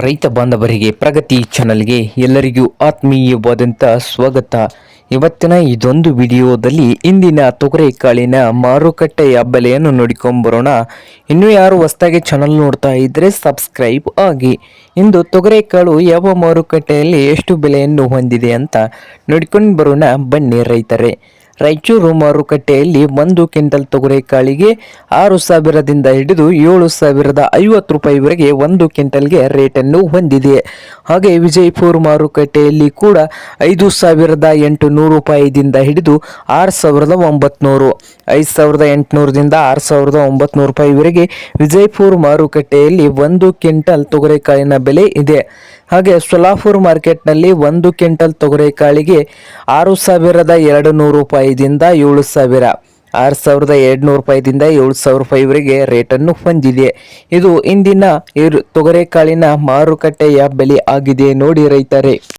ರೈತ ಬಾಂಧವರಿಗೆ ಪ್ರಗತಿ ಚಾನಲ್ಗೆ ಎಲ್ಲರಿಗೂ ಆತ್ಮೀಯವಾದಂಥ ಸ್ವಾಗತ. ಇವತ್ತಿನ ಇದೊಂದು ವಿಡಿಯೋದಲ್ಲಿ ಇಂದಿನ ತೊಗರೆಕಾಳಿನ ಮಾರುಕಟ್ಟೆಯ ಬೆಲೆಯನ್ನು ನೋಡಿಕೊಂಬರೋಣ. ಇನ್ನೂ ಯಾರು ಹೊಸದಾಗಿ ಚಾನಲ್ ನೋಡ್ತಾ ಇದ್ದರೆ ಸಬ್ಸ್ಕ್ರೈಬ್ ಆಗಿ. ಇಂದು ತೊಗರೆಕಾಳು ಯಾವ ಮಾರುಕಟ್ಟೆಯಲ್ಲಿ ಎಷ್ಟು ಬೆಲೆಯನ್ನು ಹೊಂದಿದೆ ಅಂತ ನೋಡಿಕೊಂಡು ಬರೋಣ ಬನ್ನಿ ರೈತರೇ. ರಾಯಚೂರು ಮಾರುಕಟ್ಟೆಯಲ್ಲಿ ಒಂದು ಕ್ವಿಂಟಲ್ ತೊಗರೆಕಾಳಿಗೆ ಆರು ಸಾವಿರದಿಂದ ಹಿಡಿದು ಏಳು ಸಾವಿರದ ಐವತ್ತು ರೂಪಾಯಿವರೆಗೆ ಒಂದು ಕ್ವಿಂಟಲ್ಗೆ ರೇಟನ್ನು ಹೊಂದಿದೆ. ಹಾಗೆ ವಿಜಯಪುರ ಮಾರುಕಟ್ಟೆಯಲ್ಲಿ ಕೂಡ ಐದು ಸಾವಿರದ ಎಂಟು ನೂರು ರೂಪಾಯಿದಿಂದ ಹಿಡಿದು ಆರು ಸಾವಿರದ ಒಂಬತ್ನೂರು. ಐದು ಸಾವಿರದ ಎಂಟುನೂರದಿಂದ ಆರು ಸಾವಿರದ ಒಂಬತ್ನೂರು ರೂಪಾಯಿವರೆಗೆ ವಿಜಯಪುರ ಮಾರುಕಟ್ಟೆಯಲ್ಲಿ ಒಂದು ಕ್ವಿಂಟಲ್ ತೊಗರೆಕಾಳಿನ ಬೆಲೆ ಇದೆ. ಹಾಗೆ ಸೊಲಾಪುರ್ ಮಾರ್ಕೆಟ್ನಲ್ಲಿ ಒಂದು ಕ್ವಿಂಟಲ್ ತೊಗರೆಕಾಳಿಗೆ ಆರು ಸಾವಿರದ ಎರಡು ನೂರು ರೂಪಾಯಿದಿಂದ ಏಳು ಸಾವಿರ. ಆರು ಸಾವಿರದ ಎರಡುನೂರು ರೂಪಾಯಿದಿಂದ ಏಳು ಸಾವಿರ ರೂಪಾಯಿವರೆಗೆ ರೇಟನ್ನು ಹೊಂದಿದೆ. ಇದು ಇಂದಿನ ತೊಗರೆಕಾಳಿನ ಮಾರುಕಟ್ಟೆಯ ಬೆಲೆ ಆಗಿದೆ, ನೋಡಿ ರೈತರೇ.